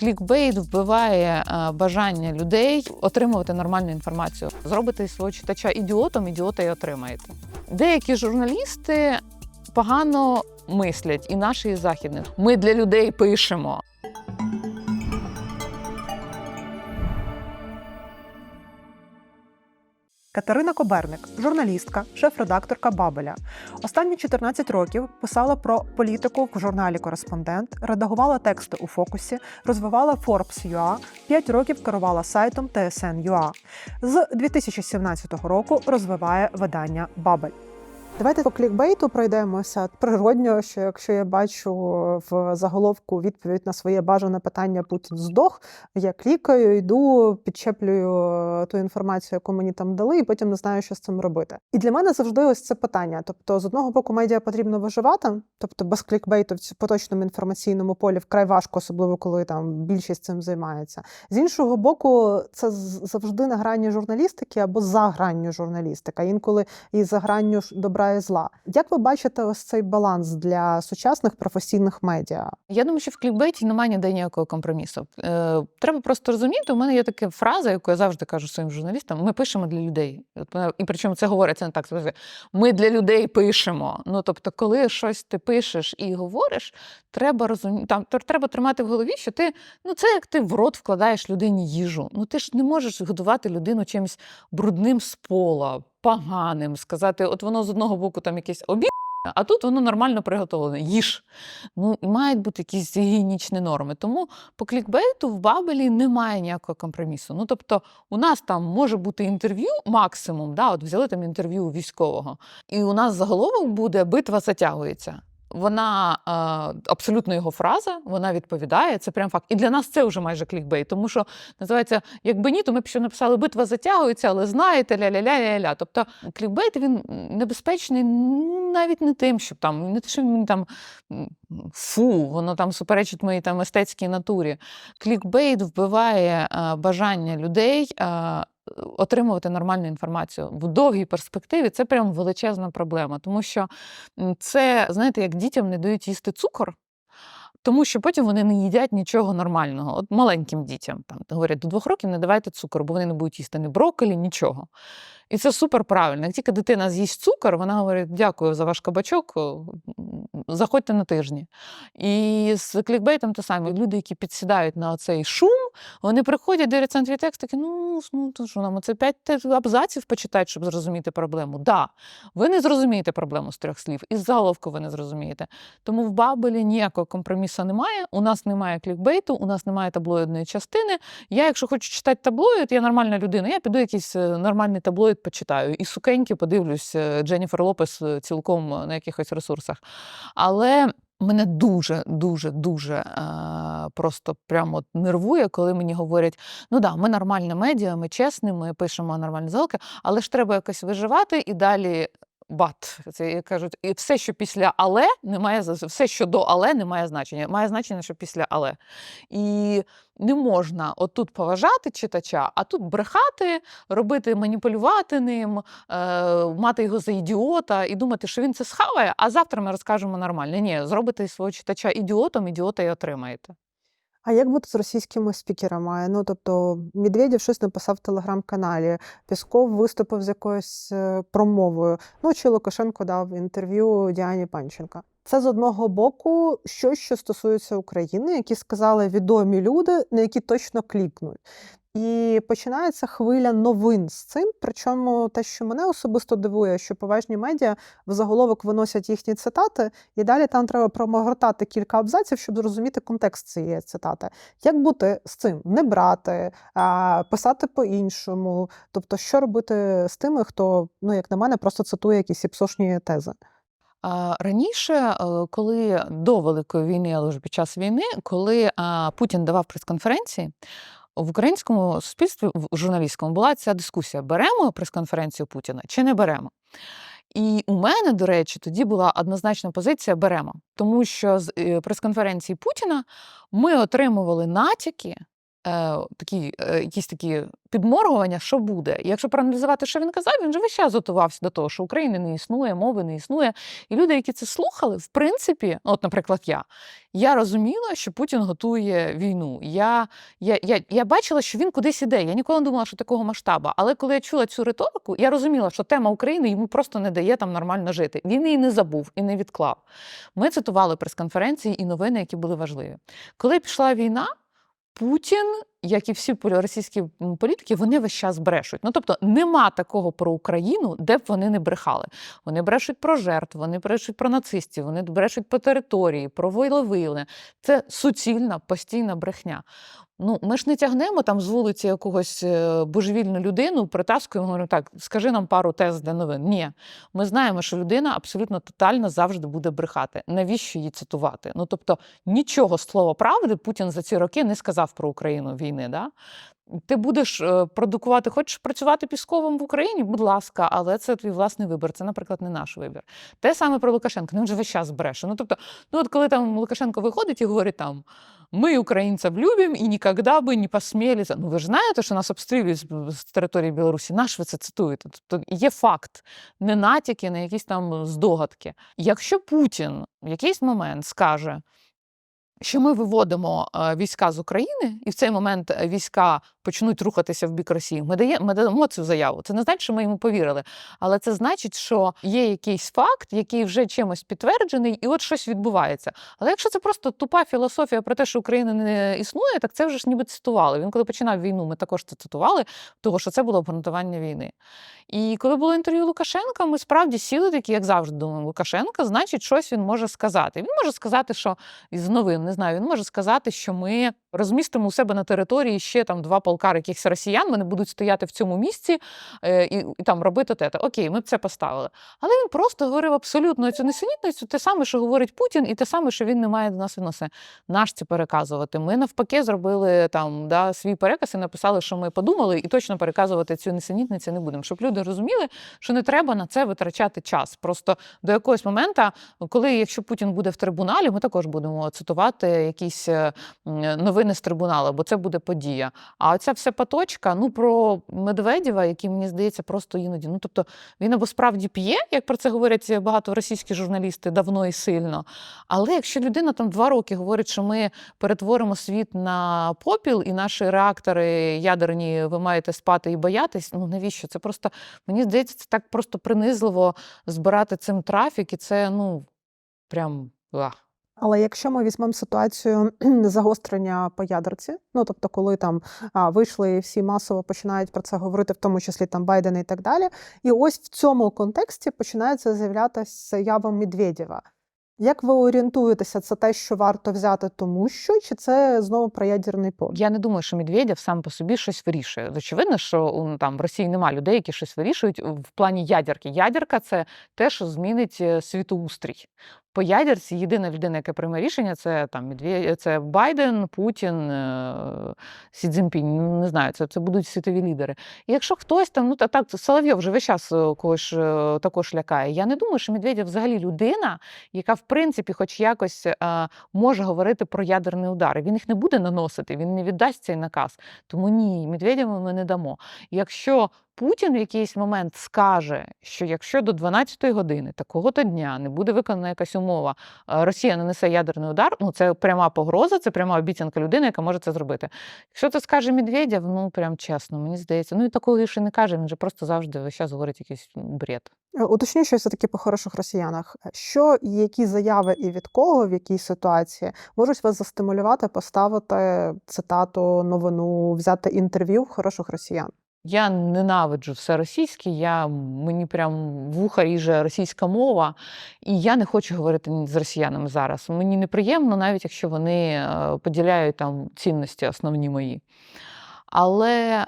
Клікбейт вбиває е, бажання людей отримувати нормальну інформацію. Зробите свого читача ідіотом, ідіота й отримаєте. Деякі журналісти погано мислять, і наші, і західних. Ми для людей пишемо. Катерина Коберник, журналістка, шеф-редакторка Бабеля. Останні 14 років писала про політику в журналі Кореспондент, редагувала тексти у фокусі, розвивала Forbes.ua, 5 років керувала сайтом TSN.ua. З 2017 року розвиває видання Бабель. Давайте по клікбейту пройдемося природньо, що якщо я бачу в заголовку відповідь на своє бажане питання Путін здох, я клікаю, йду, підчеплюю е, ту інформацію, яку мені там дали, і потім не знаю, що з цим робити. І для мене завжди ось це питання. Тобто, з одного боку, медіа потрібно виживати, тобто без клікбейту в поточному інформаційному полі вкрай важко, особливо коли там більшість цим займається. З іншого боку, це завжди на грані журналістики або за гранню журналістика, інколи і за гранню ж добра зла. Як ви бачите ось цей баланс для сучасних професійних медіа? Я думаю, що в клікбейті немає ніде ніякого компромісу. Е, треба просто розуміти. У мене є така фраза, яку я завжди кажу своїм журналістам: ми пишемо для людей. І причому це говориться не так. Ми для людей пишемо. Ну тобто, коли щось ти пишеш і говориш, треба розуміти, там тр- треба тримати в голові, що ти ну це як ти в рот вкладаєш людині їжу. Ну ти ж не можеш годувати людину чимось брудним з пола, поганим, сказати, от воно з одного боку там якесь обід. А тут воно нормально приготовлене. Їж. Ну, мають бути якісь гігієнічні норми. Тому по клікбейту в Бабелі немає ніякого компромісу. Ну, тобто, у нас там може бути інтерв'ю максимум, да, от взяли там інтерв'ю військового, і у нас заголовок буде битва затягується. Вона е, абсолютно його фраза, вона відповідає. Це прям факт. І для нас це вже майже клікбейт, тому що називається якби ні, то ми б ще написали битва затягується, але знаєте, ля-ля-ля-ля-ля. Тобто клікбейт він небезпечний навіть не тим, щоб там не те, що він там фу, воно там суперечить моїй там естетській натурі. Клікбейт вбиває е, бажання людей. Отримувати нормальну інформацію в довгій перспективі це прям величезна проблема, тому що це, знаєте, як дітям не дають їсти цукор, тому що потім вони не їдять нічого нормального. От маленьким дітям там говорять, до двох років не давайте цукор, бо вони не будуть їсти ні брокколі, нічого. І це супер правильно. Як тільки дитина з'їсть цукор, вона говорить: дякую за ваш кабачок, заходьте на тижні. І з клікбейтом те саме. Люди, які підсідають на цей шум, вони приходять, дивляться на твій текст, такі, ну, ну то що нам, це п'ять абзаців почитати, щоб зрозуміти проблему. Да, ви не зрозумієте проблему з трьох слів, і з заголовку ви не зрозумієте. Тому в Бабелі ніякого компромісу немає. У нас немає клікбейту, у нас немає таблоїдної частини. Я, якщо хочу читати таблоїд, я нормальна людина, я піду якийсь е, нормальний таблоїд почитаю. І сукеньки подивлюсь е, Дженніфер Лопес е, цілком е, на якихось ресурсах. Але мене дуже, дуже, дуже просто прямо нервує, коли мені говорять: ну да, ми нормальне медіа, ми чесні, ми пишемо нормальні залки, але ж треба якось виживати і далі. Бат, це кажуть, і все, що після але не має за- все, що до але не має значення. Має значення, що після але. І не можна отут поважати читача, а тут брехати, робити, маніпулювати ним, е, мати його за ідіота і думати, що він це схаває, а завтра ми розкажемо нормально. Ні, зробите свого читача ідіотом, ідіота й отримаєте. А як бути з російськими спікерами? Ну тобто Медведєв щось написав в телеграм-каналі, Пісков виступив з якоюсь е, промовою. Ну чи Лукашенко дав інтерв'ю Діані Панченка. Це з одного боку щось, що стосується України, які сказали відомі люди, на які точно клікнуть. І починається хвиля новин з цим. Причому те, що мене особисто дивує, що поважні медіа в заголовок виносять їхні цитати, і далі там треба промогортати кілька абзаців, щоб зрозуміти контекст цієї цитати. Як бути з цим? Не брати, писати по-іншому. Тобто, що робити з тими, хто, ну як на мене, просто цитує якісь іпсошні тези. Раніше, е, коли до Великої війни, але вже під час війни, коли Путін давав прес-конференції, в українському суспільстві, в журналістському, була ця дискусія: беремо прес-конференцію Путіна чи не беремо. І у мене, до речі, тоді була однозначна позиція беремо, тому що з е, прес-конференції Путіна ми отримували натяки е, такі, е, якісь такі підморгування, що буде. І якщо проаналізувати, що він казав, він же весь час готувався до того, що України не існує, мови не існує. І люди, які це слухали, в принципі, от, наприклад, я, я розуміла, що Путін готує війну. Я, я, я, я бачила, що він кудись іде. Я ніколи не думала, що такого масштабу. Але коли я чула цю риторику, я розуміла, що тема України йому просто не дає там нормально жити. Він її не забув і не відклав. Ми цитували прес-конференції і новини, які були важливі. Коли пішла війна, Путін, як і всі російські політики, вони весь час брешуть. Ну тобто нема такого про Україну, де б вони не брехали. Вони брешуть про жертв, вони брешуть про нацистів, вони брешуть по території, про волевиявлення. Це суцільна постійна брехня. Ну, ми ж не тягнемо там з вулиці якогось е, божевільну людину, притаскуємо, говоримо, так, скажи нам пару тез для новин. Ні, ми знаємо, що людина абсолютно тотально завжди буде брехати. Навіщо її цитувати? Ну тобто нічого слова правди Путін за ці роки не сказав про Україну війни. Да? Ти будеш е, продукувати, хочеш працювати пісковим в Україні, будь ласка, але це твій власний вибір. Це, наприклад, не наш вибір. Те саме про Лукашенка. Ну, він же весь час бреше. Ну, тобто, ну от коли там Лукашенко виходить і говорить там. Ми українців любимо і ніколи би не посміли. Ну ви ж знаєте, що нас обстрілюють з, території Білорусі. Наш ви це цитуєте? Тобто є факт, не натяки на якісь там здогадки. Якщо Путін в якийсь момент скаже, що ми виводимо е, війська з України, і в цей момент е, війська почнуть рухатися в бік Росії. Ми дає, ми даємо цю заяву. Це не значить, що ми йому повірили, але це значить, що є якийсь факт, який вже чимось підтверджений, і от щось відбувається. Але якщо це просто тупа філософія про те, що Україна не існує, так це вже ж ніби цитували. Він коли починав війну, ми також це цитували, того що це було обґрунтування війни. І коли було інтерв'ю Лукашенка, ми справді сіли такі, як завжди, думаємо, Лукашенка, значить, щось він може сказати. Він може сказати, що із новин не знаю. Він може сказати, що ми розмістимо у себе на території ще там два полка якихось росіян. Вони будуть стояти в цьому місці е, і, і там робити те. Окей, ми б це поставили. Але він просто говорив абсолютно цю несенітницю, те саме, що говорить Путін, і те саме, що він не має до нас відносини. Наш це переказувати. Ми навпаки зробили там да, свій переказ і написали, що ми подумали, і точно переказувати цю несенітницю не будемо. Щоб люди розуміли, що не треба на це витрачати час. Просто до якогось моменту, коли якщо Путін буде в трибуналі, ми також будемо цитувати якісь е, м, новини з трибуналу, бо це буде подія. А оця вся поточка, ну про Медведєва, який мені здається, просто іноді. Ну тобто він або справді п'є, як про це говорять багато російські журналісти давно і сильно. Але якщо людина там два роки говорить, що ми перетворимо світ на попіл, і наші реактори ядерні ви маєте спати і боятись, ну навіщо? Це просто мені здається, це так просто принизливо збирати цим трафік, і це ну прям. ах. Але якщо ми візьмемо ситуацію загострення по ядерці, ну тобто, коли там вийшли всі масово починають про це говорити, в тому числі там Байден і так далі, і ось в цьому контексті починається з'являтися заява Медведєва. Як ви орієнтуєтеся, це те, що варто взяти, тому що чи це знову про ядерний полк? Я не думаю, що Медведєв сам по собі щось вирішує. Очевидно, що там в Росії немає людей, які щось вирішують в плані ядерки. Ядерка це те, що змінить е, світоустрій. По ядерці єдина людина, яка прийме рішення, це там Медведєв, це Байден, Путін, е, Сі Цзіньпінь. Ну, Не знаю, це, це будуть світові лідери. І якщо хтось там, ну та так, Соловйов вже весь час е, когось е, також лякає. Я не думаю, що Медведєв взагалі людина, яка в принципі, хоч якось е, може говорити про ядерні удари. Він їх не буде наносити, він не віддасть цей наказ. Тому ні, Медведєву ми не дамо. Якщо Путін в якийсь момент скаже, що якщо до 12-ї години такого-то дня не буде виконана якась умова, Росія нанесе ядерний удар, ну це пряма погроза, це пряма обіцянка людини, яка може це зробити. Якщо це скаже Медведєв, ну прям чесно, мені здається, ну і такого більше не каже. Він же просто завжди весь час говорить якийсь бред. Е, Уточню, що все-таки по хороших росіянах. Що які заяви і від кого, в якій ситуації можуть вас застимулювати поставити цитату, новину, взяти інтерв'ю хороших росіян? Я ненавиджу все російське, я, мені прям вуха ріже російська мова, і я не хочу говорити з росіянами зараз. Мені неприємно, навіть якщо вони е, поділяють там цінності основні мої. Але е,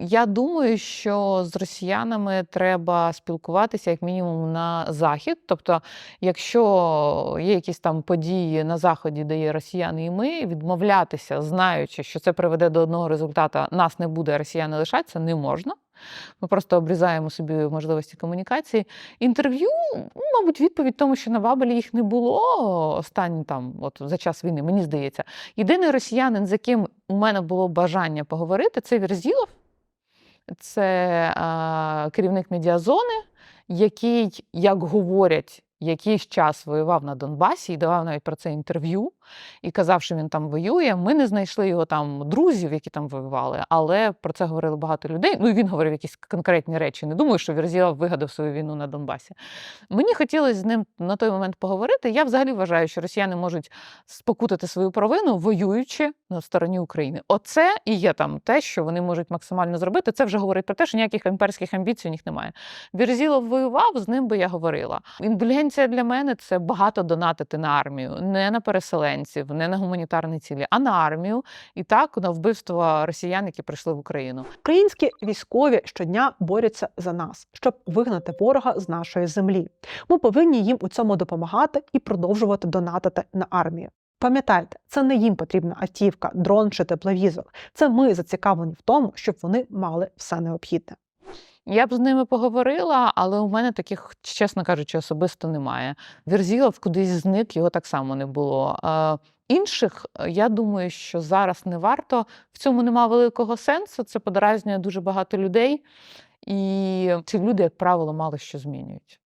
я думаю, що з росіянами треба спілкуватися як мінімум на захід. Тобто, якщо є якісь там події на заході, де є росіяни і ми, відмовлятися, знаючи, що це приведе до одного результату, нас не буде, а росіяни лишаться, не можна. Ми просто обрізаємо собі можливості комунікації. Інтерв'ю, ну, мабуть, відповідь тому, що на Бабелі їх не було останні там, от за час війни, мені здається. Єдиний росіянин, з яким у мене було бажання поговорити, це Вірзілов. Це а, керівник медіазони, який, як говорять, якийсь час воював на Донбасі і давав навіть про це інтерв'ю і казав, що він там воює. Ми не знайшли його там друзів, які там воювали, але про це говорили багато людей. Ну і він говорив якісь конкретні речі. Не думаю, що Вірзілов вигадав свою війну на Донбасі. Мені хотілося з ним на той момент поговорити. Я взагалі вважаю, що росіяни можуть спокутати свою провину, воюючи на стороні України. Оце і є там те, що вони можуть максимально зробити. Це вже говорить про те, що ніяких імперських амбіцій у них немає. Вірзілов воював, з ним би я говорила. Індульгенція для мене це багато донатити на армію, не на переселенців, не на гуманітарні цілі, а на армію і так на вбивство росіян, які прийшли в Україну. Українські військові щодня борються за нас, щоб вигнати ворога з нашої землі. Ми повинні їм у цьому допомагати і продовжувати донатити на армію. Пам'ятайте, це не їм потрібна автівка, дрон чи тепловізор. Це ми зацікавлені в тому, щоб вони мали все необхідне. Я б з ними поговорила, але у мене таких, чесно кажучи, особисто немає. Вірзілов кудись зник, його так само не було. Е, Інших, е, я думаю, що зараз не варто. В цьому нема великого сенсу. Це подразнює дуже багато людей, і ці люди, як правило, мало що змінюють.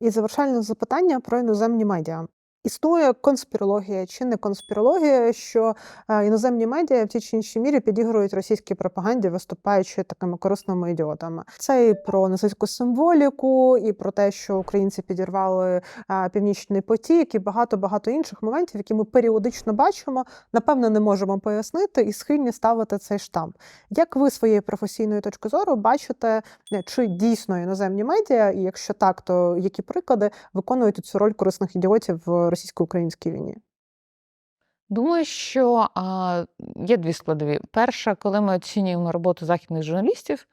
І завершальне запитання про іноземні медіа. Існує конспірологія чи не конспірологія, що е, іноземні медіа в тій чи іншій мірі підігрують російській пропаганді, виступаючи такими корисними ідіотами. Це і про нацистську символіку, і про те, що українці підірвали е, північний потік, і багато багато інших моментів, які ми періодично бачимо, напевно, не можемо пояснити і схильні ставити цей штамп. Як ви своєї професійної точки зору бачите, е, чи дійсно іноземні медіа, і якщо так, то які приклади виконують цю роль корисних ідіотів в російсько-українській війні? Думаю, що а, є дві складові. Перша, коли ми оцінюємо роботу західних журналістів,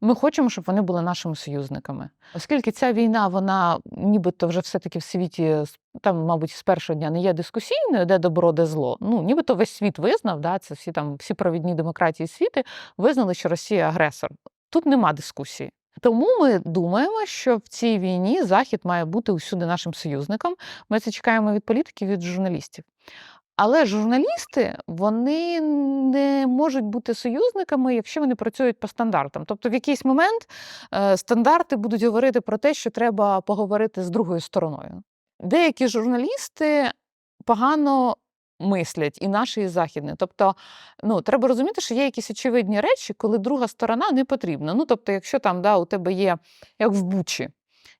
ми хочемо, щоб вони були нашими союзниками. Оскільки ця війна, вона нібито вже все-таки в світі, там, мабуть, з першого дня не є дискусійною, де добро, де зло. Ну, нібито весь світ визнав, да, це всі там всі провідні демократії світи визнали, що Росія агресор. Тут нема дискусії. Тому ми думаємо, що в цій війні Захід має бути усюди нашим союзником. Ми це чекаємо від політиків, від журналістів. Але журналісти вони не можуть бути союзниками, якщо вони працюють по стандартам. Тобто, в якийсь момент е, стандарти будуть говорити про те, що треба поговорити з другою стороною. Деякі журналісти погано мислять, і наші, і західні. Тобто, ну треба розуміти, що є якісь очевидні речі, коли друга сторона не потрібна. Ну, тобто, якщо там да, у тебе є як в Бучі.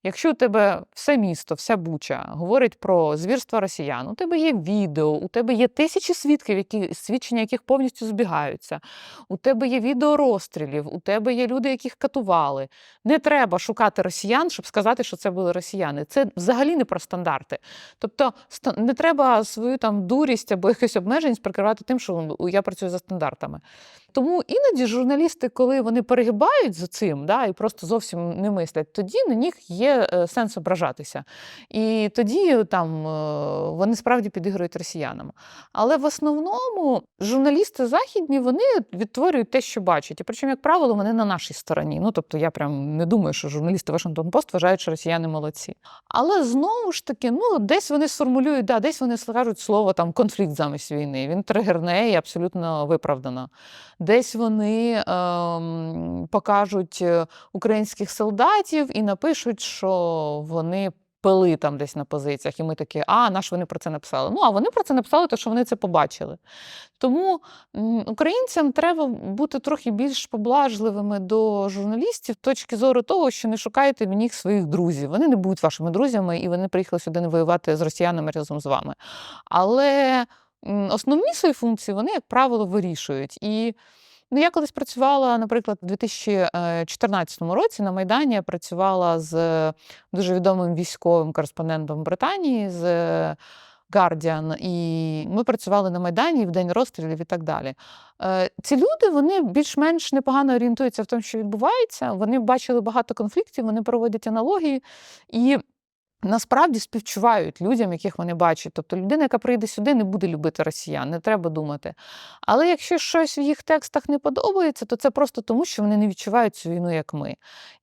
Якщо у тебе все місто, вся буча говорить про звірства росіян, у тебе є відео, у тебе є тисячі свідків, які свідчення яких повністю збігаються. У тебе є відео розстрілів, у тебе є люди, яких катували. Не треба шукати росіян, щоб сказати, що це були росіяни. Це взагалі не про стандарти. Тобто, не треба свою там дурість або якусь обмеженість прикривати тим, що я працюю за стандартами. Тому іноді журналісти, коли вони перегибають за цим, да, і просто зовсім не мислять, тоді на них є е, сенс ображатися. І тоді там е, вони справді підігрують росіянам. Але в основному журналісти західні вони відтворюють те, що бачать. І причому, як правило, вони на нашій стороні. Ну тобто, я прям не думаю, що журналісти Вашингтон Пост вважають, що росіяни молодці. Але знову ж таки, ну десь вони сформулюють, да, десь вони скажуть слово там конфлікт замість війни. Він тригерне і абсолютно виправдано. Десь вони ем, покажуть е, українських солдатів і напишуть, що вони пили там десь на позиціях, і ми такі, а наш вони про це написали. Ну, а вони про це написали, тому що вони це побачили. Тому українцям треба бути трохи більш поблажливими до журналістів, точки зору того, що не шукайте в них своїх друзів. Вони не будуть вашими друзями, і вони приїхали сюди не воювати з росіянами разом з вами. Але основні свої функції вони, як правило, вирішують. І ну, я колись працювала, наприклад, у 2014 році на Майдані я працювала з дуже відомим військовим кореспондентом Британії. з Guardian, і ми працювали на Майдані в день розстрілів і так далі. Е, Ці люди вони більш-менш непогано орієнтуються в тому, що відбувається. Вони бачили багато конфліктів, вони проводять аналогії. І насправді співчувають людям, яких вони бачать. Тобто людина, яка прийде сюди, не буде любити росіян, не треба думати. Але якщо щось в їх текстах не подобається, то це просто тому, що вони не відчувають цю війну, як ми.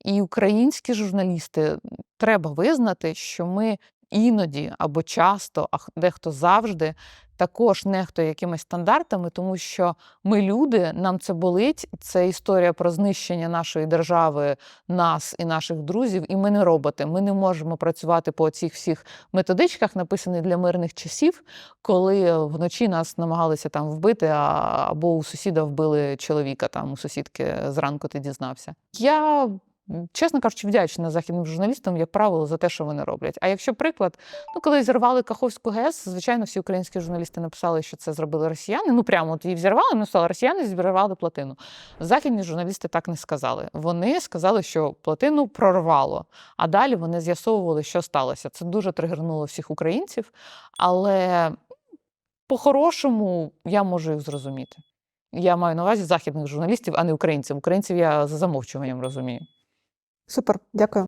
І українські журналісти треба визнати, що ми іноді або часто, а дехто завжди. Також нехтує якимись стандартами, тому що ми люди, нам це болить. Це історія про знищення нашої держави, нас і наших друзів, і ми не роботи. Ми не можемо працювати по цих всіх методичках, написаних для мирних часів, коли вночі нас намагалися там вбити, або у сусіда вбили чоловіка, там у сусідки зранку ти дізнався. Я, чесно кажучи, вдячна західним журналістам, як правило, за те, що вони роблять. А якщо приклад, ну коли зірвали Каховську ГЕС, звичайно, всі українські журналісти написали, що це зробили росіяни. Ну прямо от її взірвали, написали, росіяни зірвали плотину. Західні журналісти так не сказали. Вони сказали, що плотину прорвало, а далі вони з'ясовували, що сталося. Це дуже тригернуло всіх українців, але по-хорошому я можу їх зрозуміти. Я маю на увазі західних журналістів, а не українців. Українців я за замовчуванням розумію. Супер, дякую.